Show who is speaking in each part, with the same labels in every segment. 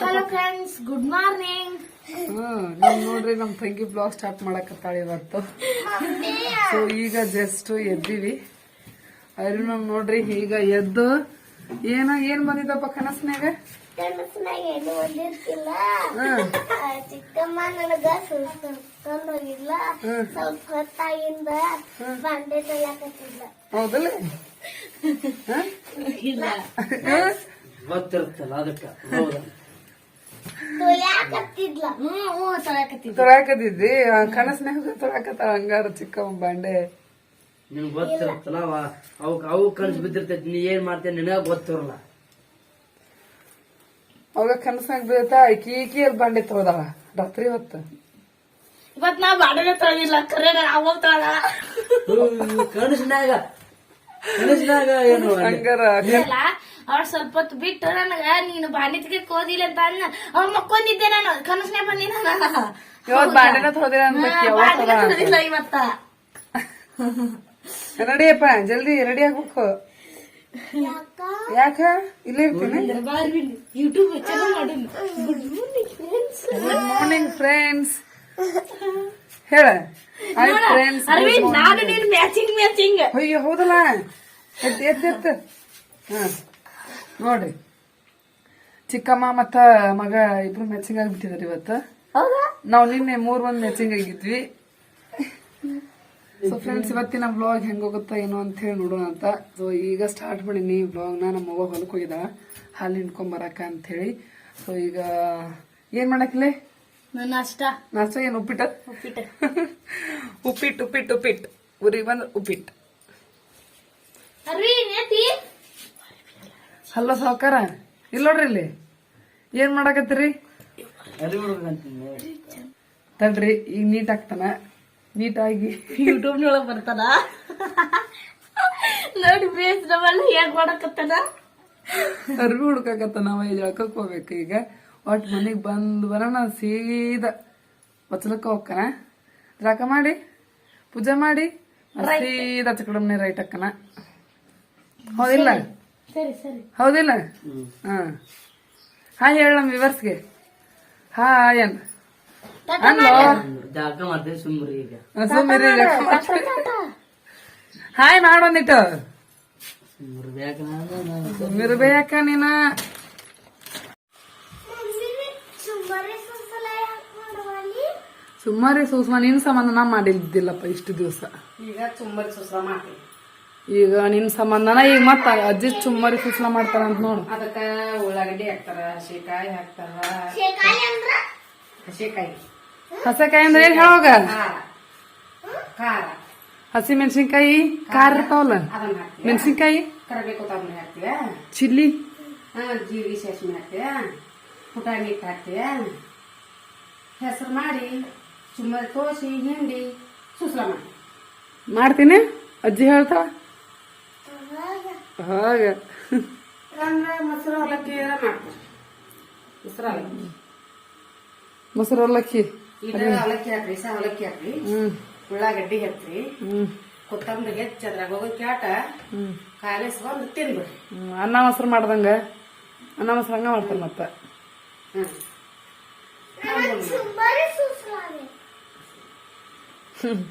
Speaker 1: Hello friends good morning
Speaker 2: hmm ನಮ್ ನೋಡ್ರಿ ನಮ್ ತಂಗಿ ಬ್ಲಾಗ್ ಸ್ಟಾರ್ಟ್ ಮಾಡಕತ್ತಾಳೆ ಇವತ್ತು. ಸೊ ಈಗ ಜಸ್ಟ್ ಎದ್ದೀವಿ. ಅರುಣ್ ನಮ್ ನೋಡ್ರಿ ಈಗ ಎದ್ದು ಏನ ಏನ್ ಬಂದಿದ್ದಪ್ಪ ಕನಸ್ನ್ಯಾಗ?
Speaker 1: ಕನಸಿನಾಗ ಏನು ಬಂದಿರ್ತಿಲ್ಲ
Speaker 2: ಹ್ಮ್
Speaker 1: ಚಿಕ್ಕಮ್ಮ ನನಗ ಹೋಗಿಲ್ಲ
Speaker 2: ಹ್ಮ್.
Speaker 1: ಸ್ವಲ್ಪ ಹೊತ್ತಾಗಿಂದ ಬಂಡೆ ತೊಳಕತ್ತಿಲ್ಲ
Speaker 2: ಹೌದಲ್ಲ?
Speaker 3: ಅವ್ ಅದಕ್ಕ. ಹೌದಾ.
Speaker 1: ತೊಳ್ಯಾಕತ್ತಿದ್ಲ ಹ್ಮ್ ಹ್ಞೂ ತೊಳ್ಯಾಕತ್ತಿದ್ಲ
Speaker 2: ತೊಳಾಕದಿದ್ದಿ ಕನಸ್ನ್ಯಾಗ ತೊಳಾಕತ್ತಾಳ ಹಂಗಾರ ಚಿಕ್ಕಮ್ಮ ಬಾಂಡೆ?
Speaker 3: ನಿನ್ಗ್ ಗೊತ್ತಿರುತ್ತಲ್ಲ ಅವ. ಅವಕ್ ಅವು ಕನಸು ಬಿದ್ದಿರ್ತೈತಿ ನೀ ಏನ್ ಮಾಡ್ತೇನೆ ನಿನಗ ಗೊತ್ತಿರಲ್ಲ.
Speaker 2: ಅವಾಗ ಕನಸಾಗ ಬೀಳ್ತಾ ಈಕಿ ಈಕಿ ಅಲ್ಲಿ ಬಾಂಡೆ ತೊಳ್ದಾಳ ರಾತ್ರಿ ಹೊತ್ತು
Speaker 1: ಇವತ್ ನಾ ಬಾಡನೆ ತೊಳೆದಿಲ್ಲ ಕರೆ ಅವಾಗ ತೊಳೆದ
Speaker 3: ಕನಸಿನಾಗ. ಕನಸಿನಾಗ ಏನು
Speaker 2: ಹಂಗಾರ
Speaker 1: ಅವ್ರ ಸ್ವಲ್ಪ ಹೊತ್ತು ಬಿಟ್ಟು ನನಗ ನೀನು ಬಾಂಡೆ ತೆಗಿಯಕ್ ಹೋದಿಲ್ಲ ಅಂತ ಅನ್ನ ಅವ್ರ ಮಕ್ಕೊಂಡಿದ್ದೆ ನಾನು ಕನಸನೇ ಬಂದಿನ
Speaker 2: ಇವತ್ ಬಾಂಡೆನ ತೊಳೆದಿಲ್ಲ ಅಂತ
Speaker 1: ಇವತ್ತ.
Speaker 2: ರೆಡಿಯಪ್ಪ ಜಲ್ದಿ ರೆಡಿ ಆಗ್ಬೇಕು. ಯಾಕ? ಇಲ್ಲೇ ಇರ್ತೀನಿ.
Speaker 1: ಗುಡ್ ಮಾರ್ನಿಂಗ್ ಫ್ರೆಂಡ್ಸ್
Speaker 2: ಹೇಳ. ಹಾಯ್ ಫ್ರೆಂಡ್ಸ್
Speaker 1: ನಾನು ನೀನು ಮ್ಯಾಚಿಂಗ್ ಮ್ಯಾಚಿಂಗ್
Speaker 2: ಅಯ್ಯೋ ಹೌದಲ್ಲ? ಎತ್ತ ಎತ್ತ ಎತ್ತ ಹಾ. ನೋಡ್ರಿ. ಚಿಕ್ಕಮ್ಮ ಮತ್ತ ಮಗ ಇಬ್ರು ಮ್ಯಾಚಿಂಗ್ ಆಗ್ಬಿಟ್ಟಿದಾರೆ ಇವತ್ತು.
Speaker 1: ಹೌದಾ?
Speaker 2: ನಾವು ನಿನ್ನೆ ಮೂರ್ ಮಂದಿ ಮ್ಯಾಚಿಂಗ್ ಆಗಿದ್ವಿ. ಸೊ ಫ್ರೆಂಡ್ಸ್ ಇವತ್ತಿನ ಬ್ಲಾಗ್ ಹೆಂಗ್ ಹೋಗುತ್ತಾ ಏನೋ ಅಂತ ಹೇಳಿ ನೋಡೋಣ ಅಂತ. ಸೊ ಈಗ ಸ್ಟಾರ್ಟ್ ಮಾಡೀನಿ ಬ್ಲಾಗ್ನ ನಮ್ಮ ಮಗ ಹೊಲಕ್ಕೆ ಹೋಗಿದ. ಹಾಲು ಹಿಂಡ್ಕೊಂಡ್ ಬರಾಕ ಅಂತ ಹೇಳಿ. ಸೊ ಈಗ ಏನ್ ಮಾಡಕ್ಲೆ
Speaker 1: ನಾಷ್ಟ ಅಷ್ಟ
Speaker 2: ನಾಷ್ಟ. ಏನ್ ಉಪ್ಪಿಟ್ಟ?
Speaker 1: ಉಪ್ಪಿಟ್ಟು.
Speaker 2: ಉಪ್ಪಿಟ್ಟು ಉಪ್ಪಿಟ್ಟು ಉಪ್ಪಿಟ್ಟು ಊರಿಗೆ ಬಂದ್ ಉಪ್ಪಿಟ್ಟು ಹಲೋ ಸಾವ್ಕಾರ ಇಲ್ಲ ನೋಡ್ರಿ ಇಲ್ಲಿ. ಏನ್ ಮಾಡಾಕತ್ತೀರಿ? ತಡ್ರಿ ಈಗ ನೀಟ್ ಆಗ್ತಾನ. ನೀಟಾಗಿ.
Speaker 1: ಯೂಟ್ಯೂಬ್ ನೊಳಗ್ ಬರ್ತಾನ ನೋಡಿ ಬೇಸ್ ನಮ್ಮಲ್ಲಿ ಹೇಗ್ ಮಾಡಕತ್ತಾನ?
Speaker 2: ಅರ್ಬಿ ಹುಡ್ಕಾಕತ್ತ ಇಲ್ಲಿ ಜಳಕಕ್ ಹೋಗ್ಬೇಕು ಈಗ. ಒಟ್ ಮನೆಗ್ ಬಂದ್ ಬರೋಣ ಸೀದಾ ಬಚ್ಚಲಕ್ಕ ಹೋಗ್ಕನ. ರಾಕ ಮಾಡಿ ಪೂಜೆ ಮಾಡಿ ಸೀದಾ ಚಕಡಮ್ನೆ ರೈಟ್ ಅಕ್ಕನ. ಹೌದಿಲ್ಲ?
Speaker 1: ಸರಿ ಸರಿ
Speaker 2: ಹೌದಿಲ್ಲ? ಹಾ. ಹಾಯ್ ಹೇಳ ನಮ್ ವಿವರ್ಸ್ಗೆ ಹಾಯ್ ಅನ್ ಅನ್ಲೋ
Speaker 3: ಜಾಗ ಮಾಡ್ತೀವಿ ಸುಮ್ರಿ ಈಗ.
Speaker 2: ಸುಮ್ಮಿರಿ ಹಾಯ್ ಮಾಡೊಂದಿಟ್ಟು ಸುಮ್ಮಿರ್ಬೇಕ ನೀನ? ಸುಮ್ಮರಿ ಸೂಸ್ಮ ನಿನ್ ಸಂಬಂಧ ನಾ ಮಾಡಿದ್ದಿಲ್ಲಪ್ಪ ಇಷ್ಟು ದಿವಸ.
Speaker 4: ಈಗ ಸುಮ್ಮರಿ ಸುಸ್ರ ಮಾಡ್ತೀವಿ
Speaker 2: ಈಗ ನಿನ್ ಸಂಬಂಧನ ಈಗ ಮತ್ತ ಅಜ್ಜಿ ಚುಮ್ಮರಿ ಸುಸ್ಲ ಮಾಡ್ತಾರ ಅಂತ ನೋಡು.
Speaker 4: ಅದಕ್ಕ ಉಳ್ಳಾಗಡ್ಡಿ ಹಾಕ್ತಾರ ಶೇಕಾಯಿ ಹಾಕ್ತಾರ. ಹಸಿಕಾಯಿ
Speaker 2: ಹಸಕಾಯಿ ಅಂದ್ರೆ ಏನ್ ಹೇಳೋಗ
Speaker 4: ಖಾರ ಖಾರ
Speaker 2: ಹಸಿ ಮೆಣಸಿನ್ಕಾಯಿ ಖಾರ ಇರ್ತಾವಲ್ಲ
Speaker 4: ಅದನ್ನ ಹಾಕ್ತೀವಿ
Speaker 2: ಮೆಣಸಿನ್ಕಾಯಿ
Speaker 4: ಕರಿಬೇಕು ಕೊತ್ತಂಬರಿ ಹಾಕ್ತೀವಿ
Speaker 2: ಚಿಲ್ಲಿ
Speaker 4: ಹಾ ಜೀರಿಗೆ ಸಾಸಿವೆ ಹಾಕ್ತೀವಿ ಪುಟಾಣಿ ಹಿಟ್ಟು ಹಾಕ್ತೀವಿ ಹೆಸರು ಮಾಡಿ ಚುಮ್ಮರಿ ತೋಸಿ ಹಿಂಡಿ ಸುಸ್ಲ ಮಾಡಿ
Speaker 2: ಮಾಡ್ತೀನಿ ಅಜ್ಜಿ ಹೇಳ್ತಾವ ಹಾಗ
Speaker 4: ಅಂದ್ರೆ ಮೊಸರು ಅವಲಕ್ಕಿ ಮಾಡ್ತೀವಿ ಮೊಸರು ಅವಲಕ್ಕಿ
Speaker 2: ಮೊಸರು ಅವಲಕ್ಕಿ
Speaker 4: ಈಗ ಅವಲಕ್ಕಿ ಹಾಕ್ರಿ ಸಹ ಅವಲಕ್ಕಿ ಹಾಕ್ರಿ.
Speaker 2: ಹ್ಮ್.
Speaker 4: ಉಳ್ಳಾಗಡ್ಡಿ ಹಾಕ್ರಿ
Speaker 2: ಹ್ಮ್.
Speaker 4: ಕೊತ್ತಂಬರಿ ಹೆಚ್ಚಿ ಅದ್ರಾಗ ಹೋಗಿ ಕ್ಯಾಟ.
Speaker 2: ಹ್ಮ್.
Speaker 4: ಕಾಲಿಸ್ಕೊಂಡು ತಿನ್ಬಿಡ್ರಿ.
Speaker 2: ಅನ್ನ ಮೊಸರು ಮಾಡ್ದಂಗ? ಅನ್ನ ಮೊಸರು ಹಂಗ ಮಾಡ್ತಾರೆ ಮತ್ತ?
Speaker 4: ಹ್ಮ್.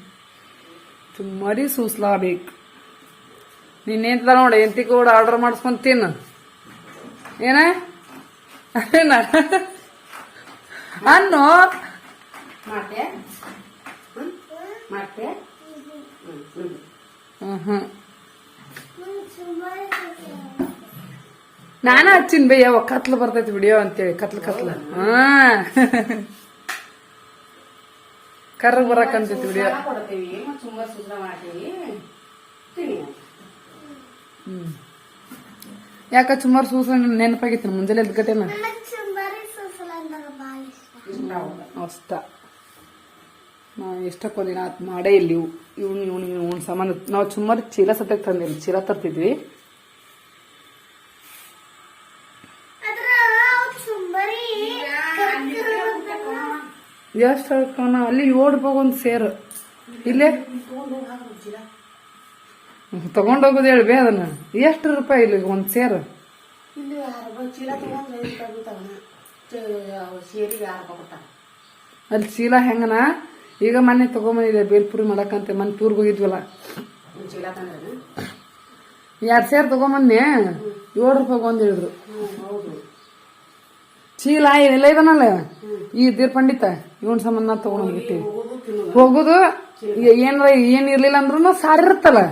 Speaker 2: ಸುಮ್ಮರಿ ಸೂಸ್ಲಾಬೇಕು. ನೀನೇಂತ ನೋಡಿ ಎಂತಿ ಕೂಡ ಆರ್ಡರ್ ಮಾಡಿಸ್ಕೊಂಡ್ ತಿನ್ನು. ಏನ? ಏನ ಅನ್ನು?
Speaker 4: ಮಾಡ್ತೆ? ಮಾಡ್ತೆ?
Speaker 2: ನಾನ ಹಚ್ಚಿನ ಬೇ ಯಾವ ಕತ್ಲು ಬರ್ತೈತಿ ವಿಡಿಯೋ ಅಂತೇಳಿ ಕತ್ಲು ಕತ್ಲು. ಹಾ. ಬರಕ್ ಅಂತೈತಿ ವಿಡಿಯೋ ಯಾಕ ಸುಮಾರು ಸೂಸ ನೆನಪಾಗಿತ್ತು ಮುಂಜಾನೆ
Speaker 4: ಅವ್ಗ.
Speaker 2: ಅಷ್ಟ. ನಾ ದಿನ ಅದು ಮಾಡೇ ಇಲ್ಲಿ ಇವು ಇವ್ನು ಇವ್ನು ಇವ್ನ ಸಂಬಂಧ ನಾವು ಸುಮಾರು ಚೀಲ ಸತ್ಯಕ್ಕೆ ತಂದಿಲ್ಲ ಚೀಲ ತರ್ತಿದ್ವಿ. ಎಷ್ಟು ಹೇಳ್ಕೊಣ ಅಲ್ಲಿ ರೂಪಾಯಿ ಒಂದು ಸೇರು. ಇಲ್ಲೇ? ತಗೊಂಡೋಗೋದು ಹೇಳ್ಬೇ ಅದನ್ನ. ಎಷ್ಟು ರೂಪಾಯಿ ಇಲ್ಲಿ ಒಂದು ಸೇರು? ಅಲ್ಲಿ ಚೀಲ ಹೆಂಗನ? ಈಗ ಮೊನ್ನೆ ತಗೊಂಬಂದಿದೆ ಬೇಲ್ಪುರಿ ಮಾಡಕ್ಕಂತೆ, ಮೊನ್ನೆ ಟೂರ್ಗೆ ಹೋಗಿದ್ವಲ್ಲ. ಎರಡ್ ಸೇರ್ ತಗೊಂಬಂದೆ ಏಳು ರೂಪಾಯಿ ಒಂದ್ ಹೇಳಿದ್ರು. ಚೀಲ ಇದೆಲ್ಲ ಇದನ್ನಲ್ಲ ಈ ದೀರ್ ಪಂಡಿತ, ಇವನ್ ಸಂಬಂಧ ತಗೊಂಡ್ಬಿಟ್ಟಿ
Speaker 4: ಹೋಗೋದು
Speaker 2: ಏನರ ಏನ್ ಇರ್ಲಿಲ್ಲ ಅಂದ್ರೂ ಸಾರು ಇರುತ್ತಲ್ಲ.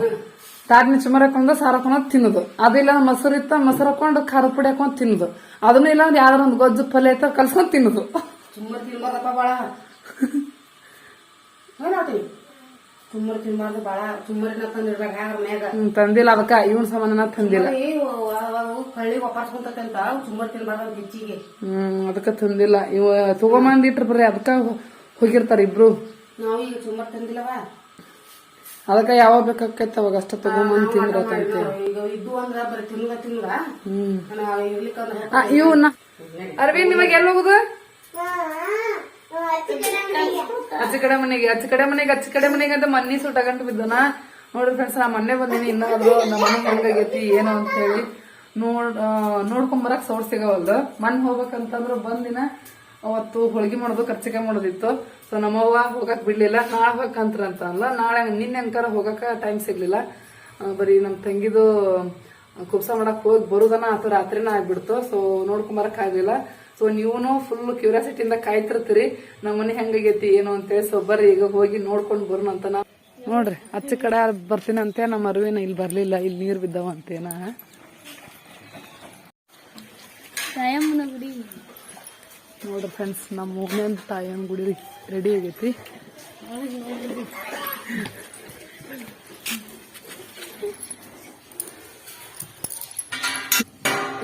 Speaker 2: ತಾಟ್ನಿ ಚುಮರ್ ಹಾಕೊಂಡು ಸಾರು ಹಾಕೊಂಡ್ ತಿನ್ನೋದು. ಅದಿಲ್ಲ ಮೊಸರು ಇತ್ತ, ಮೊಸರು ಹಾಕೊಂಡು ಖಾರ ಪುಡಿ ಹಾಕೊಂಡ್ ತಿನ್ನೋದು. ಅದನ್ನು ಇಲ್ಲ ಯಾವ್ದಾರ ಒಂದು ಗೊಜ್ಜು ಪಲ್ಯ ಐತ ಕಲ್ಸ್ಕೊಂಡ್
Speaker 4: ಏನಾಗ್ತೀವಿ ಸುಮ್ಮನೆ ತಿನ್ಬಾರ್ದು ಭಾಳ ಸುಮ್ಮರಿನ ತಂದಿರ್ಬೇಕು ಯಾರ ಮ್ಯಾಗ
Speaker 2: ತಂದಿಲ್ಲ ಅದಕ್ಕ ಇವನ್ ಸಂಬಂಧನ ತಂದಿಲ್ಲ. ತಂದಿಲ್ಲ
Speaker 4: ಕಳ್ಳಿ ಒಪ್ಪಾರ್ಸ್ಕೊಂತಂತ ತುಂಬರ್ ತಿನ್ಬಾರ್ದು ಅಂತ ಹೆಚ್ಚಿಗೆ.
Speaker 2: ಹ್ಮ್ ಅದಕ್ಕ ತಂದಿಲ್ಲ. ಇವ ತಗೊಂಬಂದಿಟ್ರ ಬರ್ರಿ ಅದಕ್ಕ ಹೋಗಿರ್ತಾರ ಇಬ್ರು.
Speaker 4: ನಾವು ಈಗ ತುಂಬರ್ ತಂದಿಲ್ಲವ?
Speaker 2: ಅದಕ್ಕ ಯಾವಾಗ ಬೇಕಾಕೈತ ಅವಾಗ ಅಷ್ಟ ತಗೊಂಬಂದ್ ತಿಂದ್ರ
Speaker 4: ಈಗ ಇದ್ದು ಅಂದ್ರ ಬರೀ ತಿನ್ಗ ತಿನ್ಗ
Speaker 2: ಹ್ಮ್.
Speaker 4: ನಾವು ಇರ್ಲಿಕ್ಕಂದ್ರ
Speaker 2: ಅರವಿಂದ್ ನಿಮಗೆ ಎಲ್ಲ ಹೋಗುದು? ಅಚ್ಚ ಕಡೆ ಮನೆಗೆ ಅಚ್ಚ ಕಡೆ ಮನೆಗೆ ಅಚ್ಚ ಕಡೆ ಮನೆಗೆ ಅಂತ ಮನ್ನಿ ಸುಟ್ಟ ಗಂಟು ಬಿದ್ದನ? ನೋಡ್ರಿ ಫ್ರೆಂಡ್ಸ್ ನಾ ಮೊನ್ನೆ ಬಂದೀನಿ ಇನ್ನಾದ್ರು ನಮ್ಮ ಮನೆ ಹೆಂಗಾಗೈತಿ, ಏನು ಅಂತ ಹೇಳಿ. ನೋಡ್ ನೋಡ್ಕೊಂಬರಕ್ ಸೌರ್ ಸಿಗವಲ್ದು. ಮನ್ ಹೋಗ್ಬೇಕಂತಂದ್ರ ಬಂದಿನ ಅವತ್ತು ಹೋಳಿಗೆ ಮಾಡೋದು ಖರ್ಚಿಗೆ ಮಾಡೋದಿತ್ತು. ಸೊ ನಮ್ಮವ್ವ ಹೋಗಕ್ ಬಿಡ್ಲಿಲ್ಲ. ನಾಳೆ ಹೋಗಕಂತ್ರ ಅಂತ ಅಲ್ಲ ನಾಳೆ ನಿನ್ನೆ ಅಂಕಾರ ಹೋಗಕ ಟೈಮ್ ಸಿಗ್ಲಿಲ್ಲ. ಬರೀ ನಮ್ಮ ತಂಗಿದು ಕುಬ್ಸ ಮಾಡಕ್ ಹೋಗಿ ಬರೋದನ, ಆತು ರಾತ್ರಿನ ಆಗ್ಬಿಡ್ತು. ಸೊ ನೋಡ್ಕೊಂಬರಕ್ ಆಗ್ಲಿಲ್ಲ. ಸೊ ನೀವು ಫುಲ್ ಕ್ಯೂರಿಯಾಸಿಟಿಯಿಂದ ಕಾಯ್ತಿರ್ತೀರಿ. ನಮ್ಮನೆ ಹೆಂಗಾಗೈತಿ ಏನು ಅಂತೇಳಿ ಸೊ ಬರ್ರಿ ಈಗ ಹೋಗಿ ನೋಡ್ಕೊಂಡ್ ಬರೋಣ ಅಂತ ನಾ ನೋಡ್ರಿ ಹಚ್ಚ ಕಡೆ ಬರ್ತೀನಂತೆ ನಮ್ಮ ಅರಿವಿನ ಇಲ್ಲಿ ಬರ್ಲಿಲ್ಲ ಇಲ್ಲಿ ನೀರ್ ಬಿದ್ದಾವ ಅಂತೇನ
Speaker 1: ತಾಯಮ್ಮನ ಗುಡಿ.
Speaker 2: ನೋಡ್ರಿ ಫ್ರೆಂಡ್ಸ್ ನಮ್ಮ ಮೂರನೇ ತಾಯನ್ ಗುಡಿ ರೆಡಿ ಆಗೈತಿ.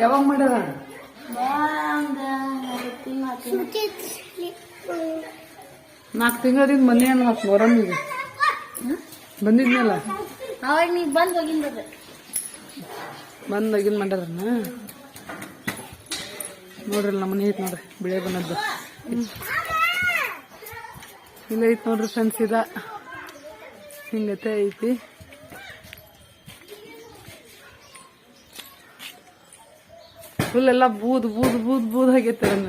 Speaker 2: ಯಾವಾಗ ಮಾಡ್ಯಾರ? ನಾಲ್ಕು ತಿಂಗಳಿಂದ ಮನೆ ಅನ್ನ ಮೊರಮ್ಮಿಗೆ ಬಂದಿದ್ನಲ್ಲ?
Speaker 1: ಅವಾಗ ನೀವು ಬಂದು ಹೋಗಿನ್
Speaker 2: ಬಂದು ಆಗಿನ್ ಮಾಡ್ಯಾರನ್ನ ನೋಡ್ರಿ ನಮ್ಮ ಮನೆ ಐತ್ ನೋಡ್ರಿ ಬಿಳೆ ಬಣ್ಣದ್ದು. ಇಲ್ಲ ಐತ್ ನೋಡ್ರಿ ಫ್ರೆಂಡ್ಸ್ ಇದ. ಹಿಂಗತೆ ಐತಿ. ಫುಲ್ ಎಲ್ಲ ಬೂದ್ ಬೂದ್ ಬೂದ್ ಬೂದ್ ಆಗೈತೆ ಅದನ್ನ.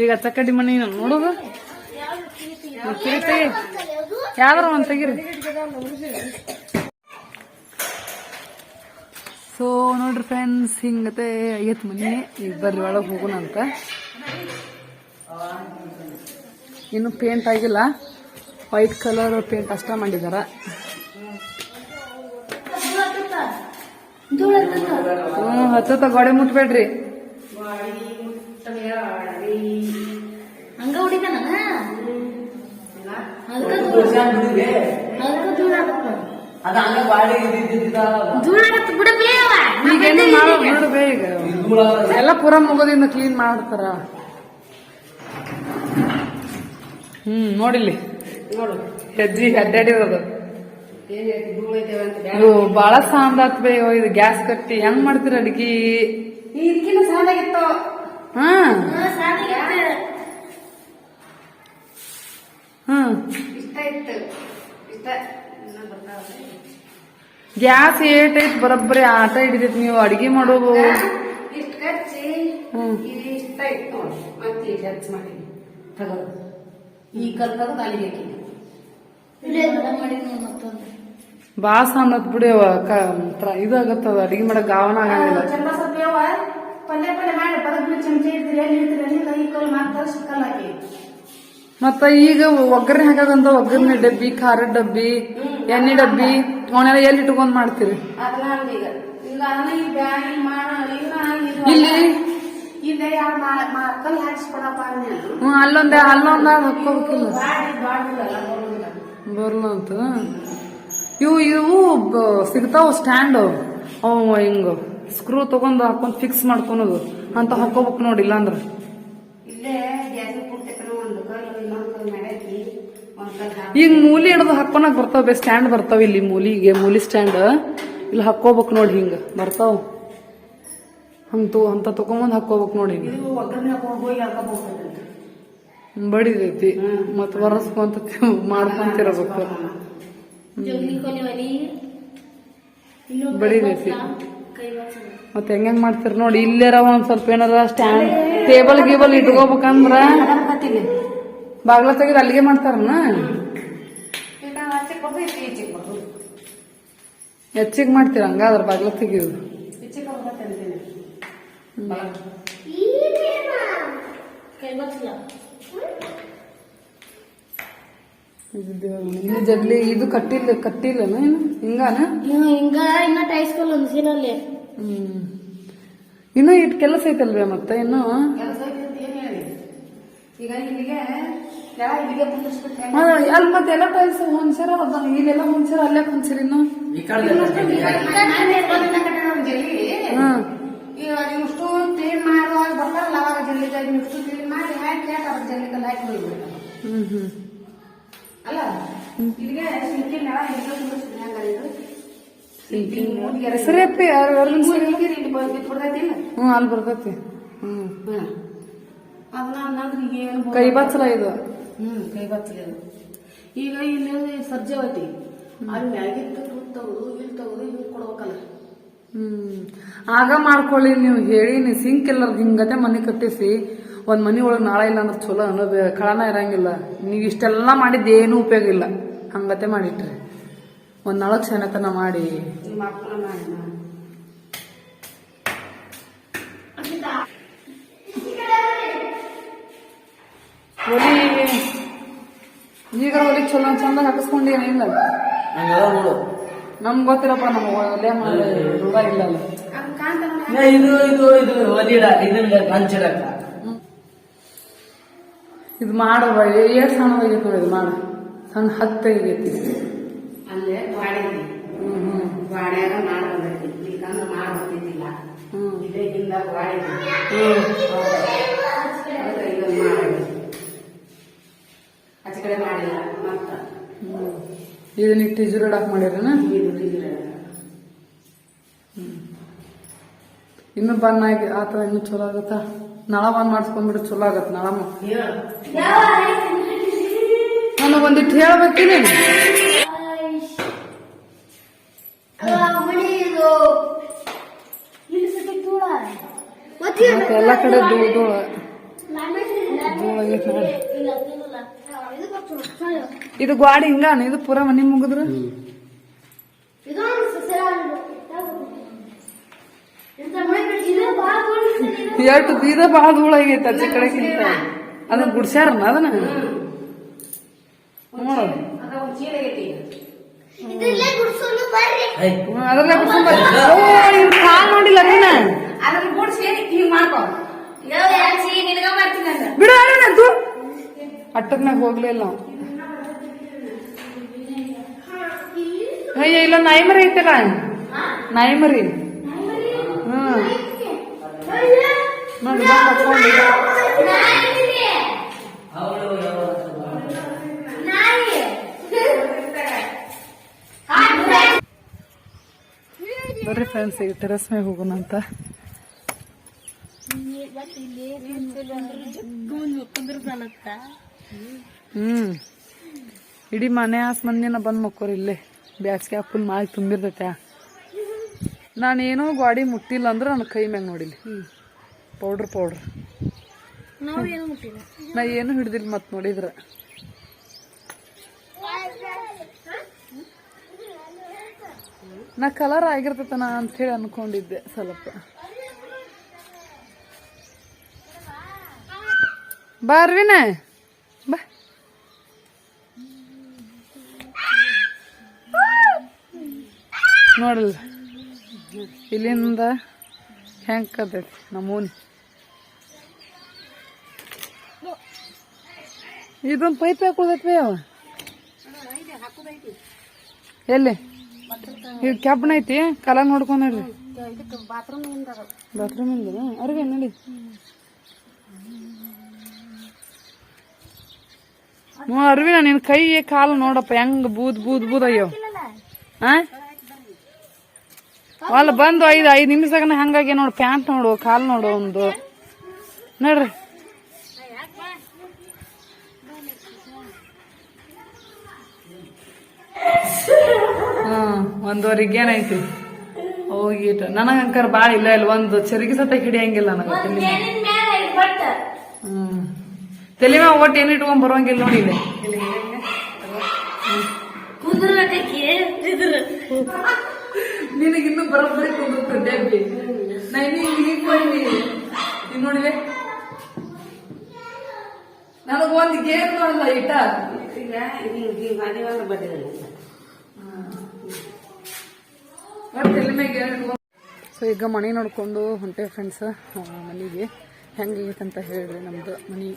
Speaker 2: ಈಗ ಚಕ್ಕಡಿ ಮನೆ ನೋಡೋದು? ಯಾವ್ದಾರ ಒಂದ್ ತೆಗಿರಿ. ಸೊ ನೋಡ್ರಿ ಫ್ರೆಂಡ್ಸ್ ಹಿಂಗತೆ ಐತ್ ಮನೆ. ಈಗ ಬರ್ರಿ, ಒಳಗೆ ಹೋಗೋಣ ಅಂತ. ಇನ್ನು ಪೇಂಟ್ ಆಗಿಲ್ಲ. ವೈಟ್ ಕಲರ್ ಪೇಂಟ್ ಅಷ್ಟ ಮಾಡಿದಾರ. ಹ್ಮ್ ಹತ್ತತ್ತ ಗೋಡೆ ಮುಟ್ಬೇಡ್ರಿ.
Speaker 1: ಹಂಗ ಹೊಡಿತಾನ?
Speaker 2: ಎಲ್ಲ ಪೂರ ಮುಗೋದಿಂದ ಕ್ಲೀನ್ ಮಾಡ್ತಾರ. ಹ್ಮ್ ನೋಡಿಲ್ಲಿ.
Speaker 4: ನೋಡು.
Speaker 2: ಹೆಜ್ಜಿ ಅಡ್ಡಾಡಿರೋದು ಇದು ಬಾಳ ಸಾಂದಾತ್ ಬೇ ಅಯ್ಯೋ, ಇದು ಗ್ಯಾಸ್ ಕಟ್ಟಿ. ಹೆಂಗ್ ಮಾಡ್ತೀರ ಅಡ್ಗಿ
Speaker 4: ನೀ ಇದಕ್ಕಿಂತ ಸಾಲಾಗಿತ್ತು
Speaker 2: ಹಾ. ಹ್ಮ್
Speaker 4: ಬರ್ತಾವ
Speaker 2: ಗ್ಯಾಸ್ ಏಟ್ ಐತ್ ಬರೋಬ್ಬರಿ ಆಟ ಹಿಡಿದೈತಿ ನೀವು ಅಡಿಗೆ ಮಾಡೋದು.
Speaker 4: ಇಷ್ಟ ಕಚ್ಚಿ
Speaker 2: ಹ್ಮ್.
Speaker 4: ಇಷ್ಟ ಇತ್ತು ನೋಡಿ. ಮತ್ತೆ ಈಗ ಮಾಡಿ. ತಗೋದು ಈ ಕಲ್ ತಗೋದು ಅಲ್ಲಿಗೆ ಹಾಕಿ
Speaker 2: ಅನ್ನತ್ ಬಿಡಿ ಇದಾಗತ್ತದ ಅಡಿಗೆ ಮಾಡಕ್ ಗಾವನ ಆಗಂಗಿಲ್ಲ.
Speaker 4: ಪಲ್ಯ ಪಲ್ಯ ಮಾಡಿ ಚಮಚ ಎಲ್ಲಿ ಕಲ್ ಮಾಡ್ತಾರೆ
Speaker 2: ಮತ್ತ ಈಗ ಒಗ್ಗರಣೆ ಹಾಕದಂತ ಒಗ್ಗರಣೆ ಡಬ್ಬಿ ಖಾರದ ಡಬ್ಬಿ ಎಣ್ಣೆ ಡಬ್ಬಿ ಅವನ್ನೆಲ್ಲ ಎಲ್ಲಿ ಇಟ್ಕೊಂಡ್ ಮಾಡ್ತೀರಿ?
Speaker 4: ಇಲ್ಲಿ
Speaker 2: ಹ್ಮ್ ಅಲ್ಲೊಂದ ಅಲ್ಲೊಂದ ಹಾಕೋಬೇಕಿಲ್ಲ ಬರಲ್ಲ ಅಂತ? ಇವು ಇವು ಸಿಗ್ತಾವ ಸ್ಟ್ಯಾಂಡ್ ಅವು. ಹಿಂಗ ಸ್ಕ್ರೂ ತಗೊಂಡು ಹಾಕೊಂಡು ಫಿಕ್ಸ್ ಮಾಡ್ಕೊಳೋದು ಅಂತ ಹಾಕೋಬೇಕು ನೋಡಿ ಇಲ್ಲಾಂದ್ರೆ. ಈಗ ಮೂಲಿ ಹಿಡ್ದು ಹಾಕೊಳಕ್ ಬರ್ತಾವ ಸ್ಟ್ಯಾಂಡ್ ಬರ್ತಾವ ಇಲ್ಲಿ ಮೂಲಿಗೆ ಮೂಲಿ ಸ್ಟ್ಯಾಂಡ್ ಇಲ್ಲಿ ಹಾಕೋಬೇಕು ನೋಡಿ ಹಿಂಗ. ಬರ್ತಾವ. ಹಂಗ ತೋ ಅಂತ ತಗೊಂಬಂದ್ ಹಾಕೋಬೇಕು ನೋಡಿ ಬಡಿದೈತಿ ಮತ್ ಬರಸ್ಕೊಂತ ಮಾಡ್ಕೊಂತಿರ್ಬೇಕು.
Speaker 1: ಜಲ್ದಿ ಕೊನೆವಲಿ ಇನ್ನೊಬ್ಬ
Speaker 2: ಬಡಿದೈತಿ
Speaker 1: ಕೈ ಬಚ್ಚಲ
Speaker 2: ಮತ್ತೆ ಹೆಂಗ್ ಮಾಡ್ತೀರಿ ನೋಡಿ ಇಲ್ಲೇರ ಒಂದ್ ಸ್ವಲ್ಪ ಏನಾರ ಸ್ಟ್ಯಾಂಡ್ ಟೇಬಲ್ ಗೀಬಲ್ ಇಟ್ಕೋಬೇಕಂದ್ರ ಬಾಗ್ಲ ತೆಗೆದು ಅಲ್ಲಿಗೆ ಮಾಡ್ತಾರನ? ಹೆಚ್ಚಿಗೆ ಮಾಡ್ತೀರ ಹಂಗಾದ್ರ ಬಾಗ್ಲ ತೆಗಿಯೋದು
Speaker 4: ಈಚೆ ಬರ್ತೈತಿ
Speaker 1: ಕೈ ಬಚ್ಚಲ
Speaker 2: ಇದು ಇನ್ನು ಜಗ್ಲಿ ಇದು ಕಟ್ಟಿಲ್ಲ ಕಟ್ಟಿಲ್ಲನ ಏನು ಹಿಂಗಾನ?
Speaker 1: ಹಿಂಗ ಇನ್ನ ಟೈಸ್ಕೊಲ್ ಒಂದು ಸೀನಲ್ಲಿ
Speaker 2: ಹ್ಮ್. ಇನ್ನೂ ಇಟ್ ಕೆಲಸ ಐತಲ್ರಿ ಮತ್ತೆ ಇನ್ನು? ಅಲ್ಲಿ ಮತ್ತೆ ಎಲ್ಲ ಟೈಲ್ಸ್ ಹೊಂದ್ಸರ ಇಲ್ಲೆಲ್ಲ ಹೊಂದ್ಸರ ಅಲ್ಲೇ ಹೊಂದ್ಸರ ಇನ್ನು?
Speaker 4: ಇಷ್ಟು ಕ್ಲೀನ್ ಮಾಡುವಾಗ ಬರ್ತಾರಲ್ಲ ಅವಾಗ ಜಲ್ಲಿಗೆ ಇಷ್ಟು ಕ್ಲೀನ್ ಮಾಡಿ ಹಾಕಿ ಹಾಕಿ ಅದ್ರ ಜಲ್ಲಿಕಲ್ಲಿ ಹಾಕಿ
Speaker 2: ಹ್ಮ್ ಹ್ಮ್.
Speaker 4: ಅಲ್ಲ? ಇಲ್ಲಿಗೆ ಸಿಂಕಿನ ನೆಲ ಕುಂದಿಸ್ಬಿಟ್ಟು ಹೆಂಗ ಇದು ಸಿಂಕಿ ಮೂಡಿಗೆ
Speaker 2: ಸರಿಯಪ್ಪಿ ಅರವಿಂದ್ ಇಲ್ಲ
Speaker 4: ಇಲ್ಲಿ? ಬಿಟ್ಬಿಡ್ತೈತಿಲ್ಲ
Speaker 2: ಹ್ಮ್ ಅಲ್ಲಿ ಬರ್ತೈತಿ. ಹ್ಞೂ
Speaker 4: ಹ್ಮ್ ಅದನ್ನ ನಂದ್ರೆ ಏನು
Speaker 2: ಕೈ ಬಚ್ಚಲ ಇದು.
Speaker 4: ಹ್ಮ್ ಕೈ ಬಚ್ಚಲ ಇದು. ಈಗ ಇಲ್ಲಿ ಸರ್ಜೆ ಐತಿ ಅಲ್ಲಿ ಮ್ಯಾಗಿತ್ತು ತಗೋದು ಇಲ್ಲಿ ತಗೋದು ಹಿಂಗೆ ಕೊಡ್ಬೇಕಲ್ಲ.
Speaker 2: ಹ್ಮ್. ಆಗ ಮಾಡ್ಕೊಳ್ಳಿ ನೀವು ಹೇಳಿ ನೀವು ಸಿಂಕ್ ಎಲ್ಲರ್ದು ಹಿಂಗತೆ ಮನೆ ಕಟ್ಟಿಸಿ. ಒಂದ್ ಮನೆ ಒಳಗೆ ನಾಳೆ ಇಲ್ಲ ಅಂದ್ರೆ ಚಲೋ ಅನ್ನೋ ಕಳನ ಇರಂಗಿಲ್ಲ. ನೀವು ಇಷ್ಟೆಲ್ಲ ಮಾಡಿದ್ದು ಏನೂ ಉಪಯೋಗ ಇಲ್ಲ. ಹಂಗತೆ ಮಾಡಿಟ್ರಿ. ಒಂದು ನಾಲ್ಕು ಶನತನ ಮಾಡಿ. ಒಲಿ. ಈಗ ಒಲಿ ಚಲೋ ಚಂದ ಹಾಕಿಸ್ಕೊಂಡೇನಿಲ್ಲ
Speaker 3: ನೋಡು.
Speaker 2: ನಮ್ಗ್ ಗೊತ್ತಿರಪ್ಪ ನಮಗೆ ಒಲೆ
Speaker 4: ಕಾಣ್ತಾನ
Speaker 3: ಇದು ಇದು ಇದು ಒದಿಡ ಇದನ್ನ ಕಂಚಿಡಕ
Speaker 2: ಇದು ಮಾಡುವ ಎರಡು ಸಣ್ಣ ನೋಡಿ ಇದು ಮಾಡ. ಸಣ್ಣ ಹತ್ತು ಆಗೈತಿ
Speaker 4: ಅಲ್ಲೇ ಬಾಡಿಗೆ. ಹ್ಞೂ ಹ್ಞೂ ಇಲ್ಕಂದ್ರೆ ಹಿಂದ ಐತಿ ಇದನ್ನ ಮಾಡಿ ಆಚೆ ಕಡೆ ಮಾಡಿಲ್ಲ ಮತ್ತೆ.
Speaker 2: ಹ್ಮ್. ಇದನ್ನ ಇಡಾಕ್ ಮಾಡಿರನ? ಇನ್ನು ಬಣ್ಣ ಆಗಿ ಆತ ಇನ್ನು ಚಲೋ ಆಗತ್ತ? ನಳ ಬಂದ್ ಮಾಡಿಸ್ಕೊಂಡ್ಬಿಟ್ರೆ ಚಲೋ ಆಗತ್ ನಳ
Speaker 4: ನಾನು
Speaker 2: ನನಗೆ ಒಂದಿಟ್ಟು ಹೇಳ್ಬೇಕಿನಿ ಎಲ್ಲ ಕಡೆ ಧೂಳು ಧೂಳು. ಇದು ಇದು ಗ್ವಾಡಿ ಹಿಂಗಾನ ಇದು ಪೂರ ಮನೆ ಮುಗಿದ್ರ? ಎಷ್ಟು ಬೀದ ಬಹಳ ಧೂಳ ಆಗೈತೆ ಆಚೆ ಕಡೆಗಿಂತ. ಅದನ್ನ ಗುಡ್ಸ್ಯಾರನ ಅದನ್ನ? ನೋಡು.
Speaker 4: ಅದ ಒಂದು ಚೀಲ
Speaker 3: ಐ
Speaker 2: ಹ್ಮ್, ಅದ್ರಲ್ಲೇ ಗುಡ್ಸ್ಕೊಂಡ್. ಓ ಇವ್ರ ಕಾಲ್ ನೋಡಿಲ್ಲ ನೀನ?
Speaker 4: ಅದನ್ನ ಗುಡ್ಸಿ ಹಿಂಗ್ ಅಣ್ಣ
Speaker 2: ಬಿಡು ಅಣ್ಣನದು ಅಟ್ಟದ್ನಾಗ ಹೋಗ್ಲಿಲ್ಲ ಅಯ್ಯ ಇಲ್ಲ ನಾಯಿ ಮರಿ ಐತಲ್ಲ? ನಾಯಿ ಮರಿ ಹ್ಮ್ ನೋಡಿ ಬಂದ್ ಕರ್ಕೊಂಡು ಬರ್ರಿ ಫ್ರೆಂಡ್ಸ್ ಈಗ ಟೆರಸ್ ಮೇಲೆ ಹೋಗೋಣ ಅಂತ. ಹ್ಮ್. ಇಡೀ ಮನೆ ಆಸ್ ಮಂದಿನ ಬಂದ್ ಮಕ್ಕೋರಿ ಇಲ್ಲೇ. ಬ್ಯಾಸ್ಗೆ ಫುಲ್ ಮಾಲ್ ತುಂಬಿರ್ತೈತೆ. ನಾನೇನೋ ಗಾಡಿ ಮುಟ್ಟಿಲ್ಲ ಅಂದ್ರೆ ನನ್ನ ಕೈ ಮ್ಯಾಗ ನೋಡಿಲ್ಲ. Powder powder. ನಾ ಏನು ಹಿಡ್ದಿಲ್ಲ ಮತ್ತೆ ನೋಡಿದ್ರ. ನಾ ಕಲರ್ ಆಗಿರ್ತತನ ಅಂತ ಹೇಳಿ ಅನ್ಕೊಂಡಿದ್ದೆ ಸ್ವಲ್ಪ. ಬಾರ್ವಿನ ಬಾ. ನೋಡಲ್ಲ. ಇಲ್ಲಿಂದ ಹೆಂಗ್ ಕದೈತಿ? ನಮೂನಿ ಇದೊಂದು ಪೈಪ್ ಯಾಕೆ ಅವ. ಎಲ್ಲಿ? ಇದು ಕ್ಯಾಬ್ನ ಐತಿ, ಕಲರ್ ನೋಡ್ಕೊಂಡ್ರಿ ನೋಡ್ರಿ
Speaker 4: ಬಾತ್ರೂಮ್
Speaker 2: ಇಂದ ಅರ್ವಿ, ನೋಡಿ. ಹ್ಞೂ ಅರ್ವಿನ, ನಿನ್ ಕೈ ಕಾಲು ನೋಡಪ್ಪ, ಹೆಂಗ್ ಬೂದ್ ಬೂದ್ ಬೂದ್ ಅಯ್ಯೋ. ಹಾ ಅಲ್ಲ, ಬಂದು ಐದು ಐದು ನಿಮಿಷದಾಗ ಹಂಗಾಗಿ ನೋಡು, ಪ್ಯಾಂಟ್ ನೋಡು, ಕಾಲು ನೋಡು ಒಂದು. ನೋಡ್ರಿ. ಒಂದೂವರೆಗೆ ಏನೈತಿ ಹೋಗಿಟ್ಟು ನನಗ ಅಂಕರ್ ಬಾಳ ಇಲ್ಲ ಇಲ್ಲ ಒಂದು ಚರಿಗೆ ಸತ ಹಿಡಿಯಂಗಿಲ್ಲ ನನಗ ಹ್ಞೂ ತಲೆ ಮ್ಯಾಗ ಒಟ್ಟು ಏನ್ ಇಟ್ಕೊಂಡ್ ಬರೋಂಗಿಲ್ಲ ನೋಡಿ ಇಲ್ಲಿ
Speaker 1: ಕುದುರಟಕ್ಕೆ ಇದ್ರ
Speaker 2: ನಿನಗೆ ಇನ್ನೂ ಬರೋಬ್ಬರಿ ಕುಂದಿರ್ತದೆ ಅಬ್ಬಿ ನಾ ಇನ್ನು ಹೀಗೆ ಬಂದಿ ನೀನ್ ನೋಡಿವೆ ನನಗ ಒಂದ್ ಗೇಮ್ ಅಲ್ಲ ಇಟ್ಟ
Speaker 4: ಈಗ ಹಿಂಗ್ ಹಿಂಗ್
Speaker 2: ಸೊ ಈಗ ಮನೆ ನೋಡ್ಕೊಂಡು ಹೊಂಟೆ ಫ್ರೆಂಡ್ಸ್ ಮನೆಗೆ. ಹೆಂಗೈತೆ ಅಂತ ಹೇಳಿದ್ರೆ ನಮ್ದು ಮನೆ.